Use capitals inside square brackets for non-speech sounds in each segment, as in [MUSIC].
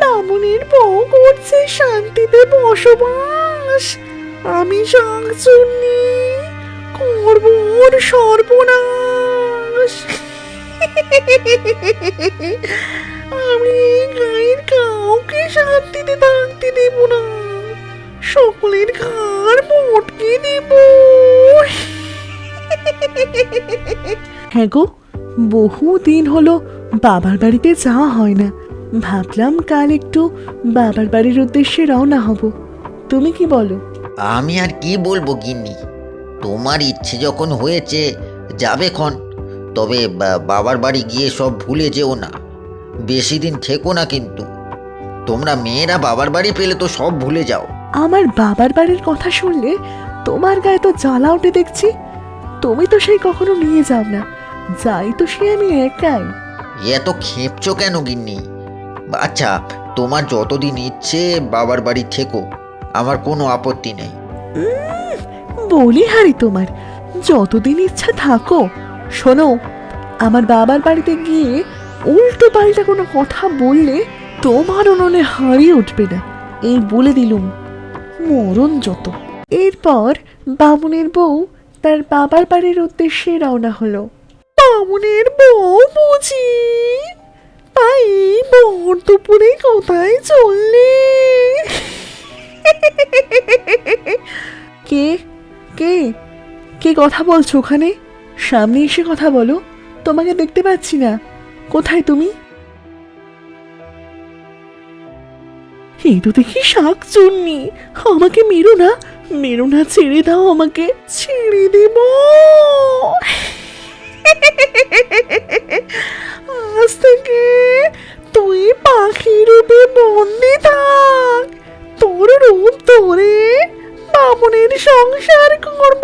বামুনের বউ করছে শান্তিতে বসবাস। আমি শাকচুন্নি করব ওর সর্বনাশ। আমি গায়ের কাউকে শান্তিতে থাকতে দেব না। সকলের ঘাড় মোটকে দেব। হ্যাঁ গো বহু দিন হলো বাবার বাড়িতে যাওয়া হয় না। ভাবলাম কাল একটু বাবার বাড়ির উদ্দেশ্যে রওনা হব। তুমি কি বলো? আমি আর কি বলব গিন্নি? তোমার ইচ্ছে যখন হয়েছে যাবে ক্ষণ। তবে বাবার বাড়ি গিয়ে সব ভুলে যেও না। বেশি দিন থেকো না কিন্তু। তোমরা মেয়েরা বাবার বাড়ি পেলে তো সব ভুলে যাও। আমার বাবার বাড়ির কথা শুনলে তোমার গায়ে তো জ্বালা ওঠে দেখছি। তুমি তো সেই কখনো নিয়ে যাও না। যাই তো সে আমি একাই। এত খেপছো কেন গিন্নি? আচ্ছা তোমার যতদিন ইচ্ছে বাবার বাড়ি থেকো, আমার কোনো আপত্তি নেই। বলি হারি তোমার, যতদিন ইচ্ছা থাকো। শোনো, আমার বাবার বাড়িতে গিয়ে উল্টো পাল্টা কোনো কথা বললে তোমার উনুনে হারিয়ে উঠবে না। এই বলে দিলুম, মরণ যত। এরপর বামুনের বউ তার বাবার বাড়ির উদ্দেশ্যে রওনা হলো। বামুনের বউ দুপুরে কোথায় কে? কে? কে কথা বলছো ওখানে? সামনে এসে কথা বলো। তোমাকে দেখতে পাচ্ছি না। কোথায় তুমি? এই দেখি শাক চুন্নি আমাকে মেরো না। মেরো না, ছেড়ে দাও আমাকে। ছেড়ে দেব। আজ থেকে তুই পাখি রূপে বন্দি থাক। তোর রূপ ধরে বামনের সংসার করব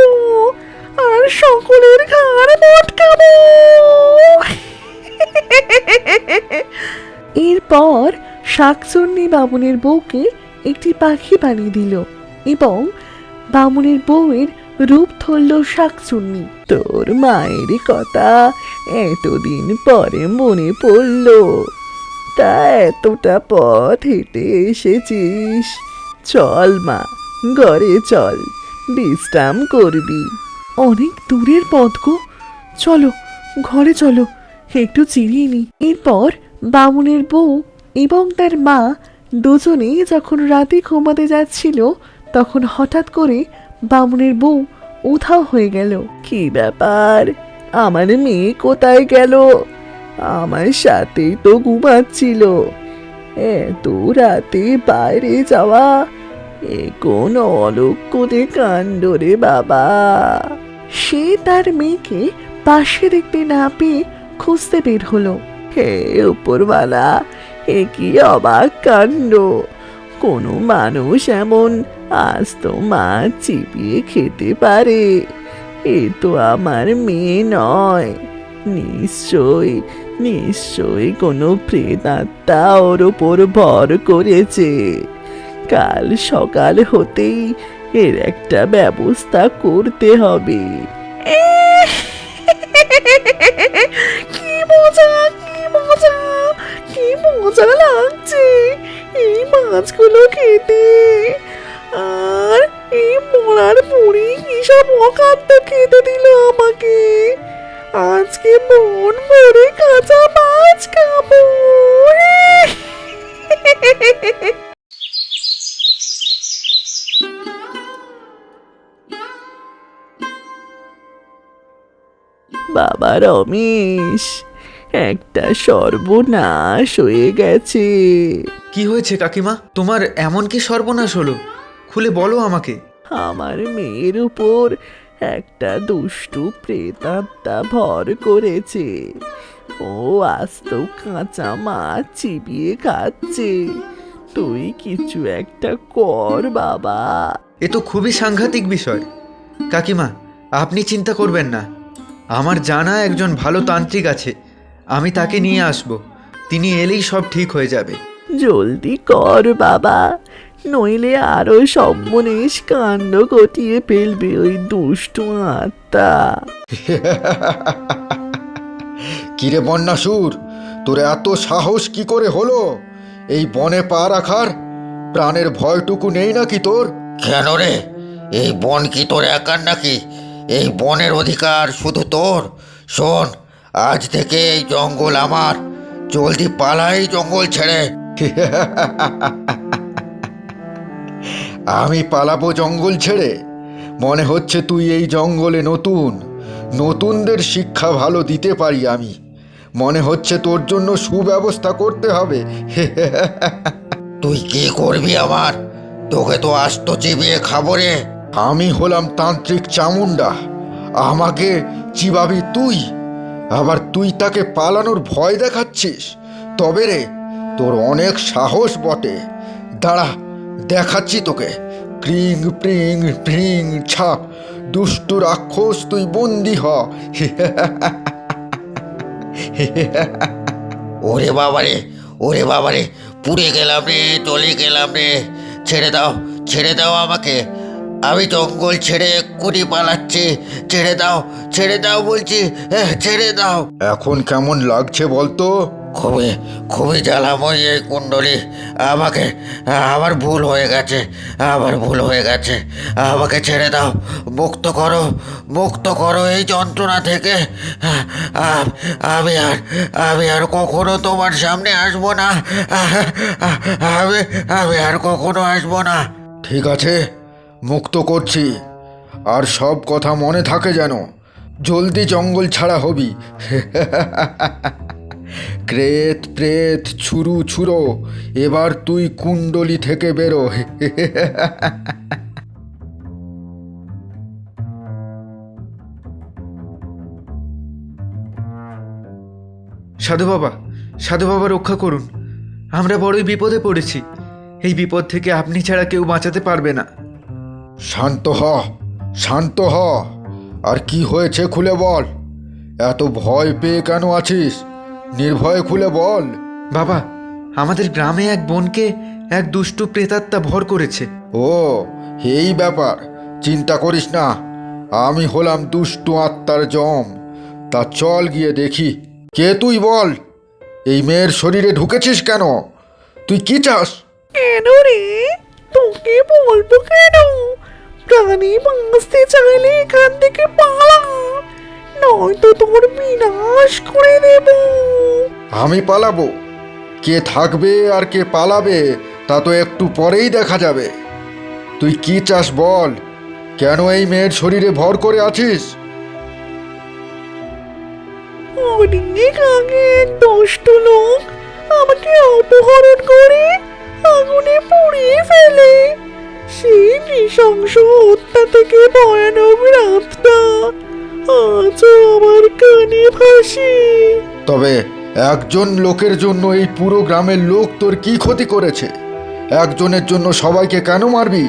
আর সকলের ঘাড় মটকাবো। এরপর শাকচন্নি বামুনের বউকে একটি পাখি বানিয়ে দিল এবং বামুনের বউয়ের রূপ ধরল শাকচুন্নি। তোর মায়ের কথা এতদিন পরে মনে পড়ল। তা এতটা পথ হেঁটে এসেছিস। চল মা, ঘরে চল, বিশ্রাম করবি। অনেক দূরের পথ গো। চলো, ঘরে চলো, একটু চিনিয়ে নি। এরপর বামুনের বউ এবং তার মা দুজনেই যখন রাতে ঘুমাতে যাচ্ছিল, তখন হঠাৎ করে বামুনের বউ উধাও হয়ে গেল। কি ব্যাপার? আমার মেয়ে কোথায় গেল? আমার সাথেই তো ঘুমাচ্ছিল। এত রাতে বাইরে যাওয়া, এ কোন অলক্ষণে কাণ্ড রে বাবা। সে তার মেয়েকে পাশে দেখতে না পেয়ে খুঁজতে বের হলো। হে উপরওয়ালা, এ কি অবাক কাণ্ড। কোনো মানুষ এমন আজ তো মাছ চিপিয়ে খেতে পারে। এ তো আমার মেয়ে নয়। নিশ্চয় নিশ্চয় কোনো প্রেতাত্মা ওর ওপর ভর করেছে। কাল সকাল হতেই এর একটা ব্যবস্থা করতে হবে। কি মজা কি মজা কি মজা লাগছে এই মাছগুলো খেতে। আর এই মরার মুড়ি কিসব অখাদ্য খেতে দিল আমাকে। আজকে মন ভরে কাঁচা মাছ খাব। বাবা রমেশ একটা সর্বনাশ হয়ে গেছে। কি হয়েছে কাকিমা? তোমার এমন কি সর্বনাশ হলো? খুলে বলো আমাকে। আমার মেয়ের উপর একটা দুষ্টু প্রেতাত্মা ভর করেছে। ও আস্ত কাঁচা মাছ চিবিয়ে খাচ্ছে। তুই কিছু একটা কর বাবা। এ তো খুবই সাংঘাতিক বিষয়। কাকিমা আপনি চিন্তা করবেন না। আমার জানা একজন ভালো তান্ত্রিক আছে। আমি তাকে নিয়ে আসব। তিনি এলেই সব ঠিক হয়ে যাবে। জলদি কর বাবা। নইলে আরও সর্বনেশ কাণ্ড ঘটিয়ে ফেলবে ওই দুষ্টু আত্মা। [LAUGHS] কিরে বন্যাসুর তোর এত সাহস কি করে হলো? এই বনে পা রাখার প্রাণের ভয়টুকু নেই নাকি তোর? কেন রে? এই বন কি তোর একার নাকি? এই বনের অধিকার শুধু তোর? শোন আজ থেকে এই জঙ্গল আমার। জলদি পালাই জঙ্গল ছেড়ে। [LAUGHS] আমি পালাবো জঙ্গল ছেড়ে। মনে হচ্ছে তুই এই জঙ্গলে নতুন। নতুনদের শিক্ষা ভালো দিতে পারি আমি। মনে হচ্ছে তোর জন্য সুব্যবস্থা করতে হবে। [LAUGHS] তুই কি করবি আমার? তোকে তো আস্ত চিবিয়ে খাব রে। আমি হলাম তান্ত্রিক চামুন্ডা আমাকে চিবাবি তুই। আবার তুই তাকে পালানোর ভয় দেখাচ্ছিস। তবে রে তোর অনেক সাহস বটে। দাঁড়া দেখাচ্ছি তোকে। ক্রিং প্রিং প্রিং ছাপ। দুষ্টু রাক্ষস তুই বন্দি হ। ওরে বাবারে ওরে বাবারে পুড়ে গেলাম রে চলে গেলাম রে। ছেড়ে দাও ছেড়ে দাও আমাকে। আমি জঙ্গল ছেড়ে এক্ষুনি পালাচ্ছি। ছেড়ে দাও ছেড়ে দাও বলছি এহ, ছেড়ে দাও। এখন কেমন লাগছে বলতো? খুবই খুবই জ্বালাময় এই কুণ্ডলি। আমাকে, আমার ভুল হয়ে গেছে, আমার ভুল হয়ে গেছে। আমাকে ছেড়ে দাও, মুক্ত করো মুক্ত করো এই যন্ত্রণা থেকে। আমি আর আমি আর কখনো তোমার সামনে আসব না। আমি আমি আর কখনো আসব না। ঠিক আছে, মুক্ত করছি। আর সব কথা মনে থাকে যেন, জলদি জঙ্গল ছাড়া হবি। [LAUGHS] ক্রেত প্রেত ছুরু ছুরো এবার তুই কুণ্ডলি থেকে বেরো। সাধু বাবা সাধু বাবা রক্ষা করুন। আমরা বড়ই বিপদে পড়েছি। এই বিপদ থেকে আপনি ছাড়া কেউ বাঁচাতে পারবে না। শান্ত হ শান্ত হ। আর কি হয়েছে খুলে বল। এত ভয় পেয়ে কেন আছিস? নির্ভয়ে খুলে বল। বাবা আমাদের গ্রামে এক বোনকে এক দুষ্টু প্রেতাত্মা ভর করেছে। ও এই ব্যাপার চিন্তা করিস না। আমি হলাম দুষ্টু আত্মার জম। তা চল গিয়ে দেখি। কে তুই বল? এই মেয়ের শরীরে ঢুকেছিস কেন? তুই কি চাস? কেন রে? তোকে বলব কেন? প্রাণী বাঁচতে চাইলে এখান থেকে পালা। নয়তো তোর বিনাশ করে দেব। আমি পালাবো। কে থাকবে আর কে পালাবে তা তো একটু পরেই দেখা যাবে। তুই কি চাস বল? কেন এই মেয়ের শরীরে ভর করে আছিস? অনেক আগে এক দুষ্ট লোক আমাকে অপহরণ করে আগুনে পুড়িয়ে ফেলে। সেই নৃশংস হত্যা থেকে ভয়ানক রাতটা আজও আমার কানে ভাসে। তবে একজন লোকের জন্য এই পুরো গ্রামের লোক তোর কি ক্ষতি করেছে? একজনের জন্য সবাইকে কেন মারবি?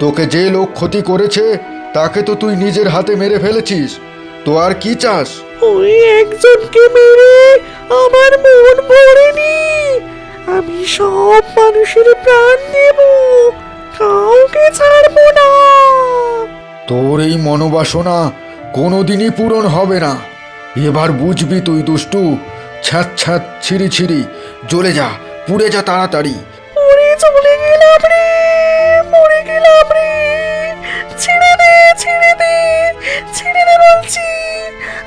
তোকে যে লোক ক্ষতি করেছে তাকে তো তুই নিজের হাতে মেরে ফেলেছিস। তো আর কি চাস? ওই একজনকে মেরে আমার মন ভরেনি। আমি সব মানুষের প্রাণ নেব কাউকে ছাড়বো না। তোর এই মনোবাসনা কোনোদিনই পূরণ হবে না। এবার বুঝবি তুই দুষ্টু। ছ্যাঁত ছ্যাঁত ছিঁড়ি ছিঁড়ি। জ্বলে যা পুড়ে যা তাড়াতাড়ি। উড়ে চলে গেলাম রে মরে গেলাম রে। ছেড়ে দে ছেড়ে দে ছেড়ে দে বলছি।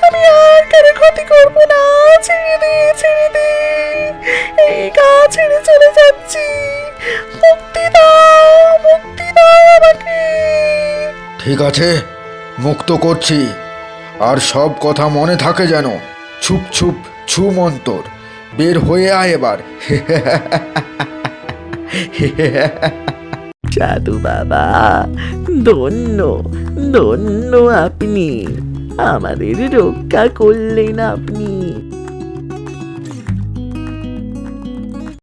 আমি আর কারও ক্ষতি করব না। ছেড়ে দে ছেড়ে দে। এই গা ছেড়ে চলে যাচ্ছি। মুক্তি দাও মুক্তি দাও আমাকে। ঠিক আছে। মুক্ত করছি। আর সব কথা মনে থাকে যেন। ছুপ ছুপ ছুম অন্তর বের হয়ে আয় এবার। [LAUGHS] জাদু বাবা, ধন্য ধন্য আপনি। আমাদের রক্ষা করলেন আপনি।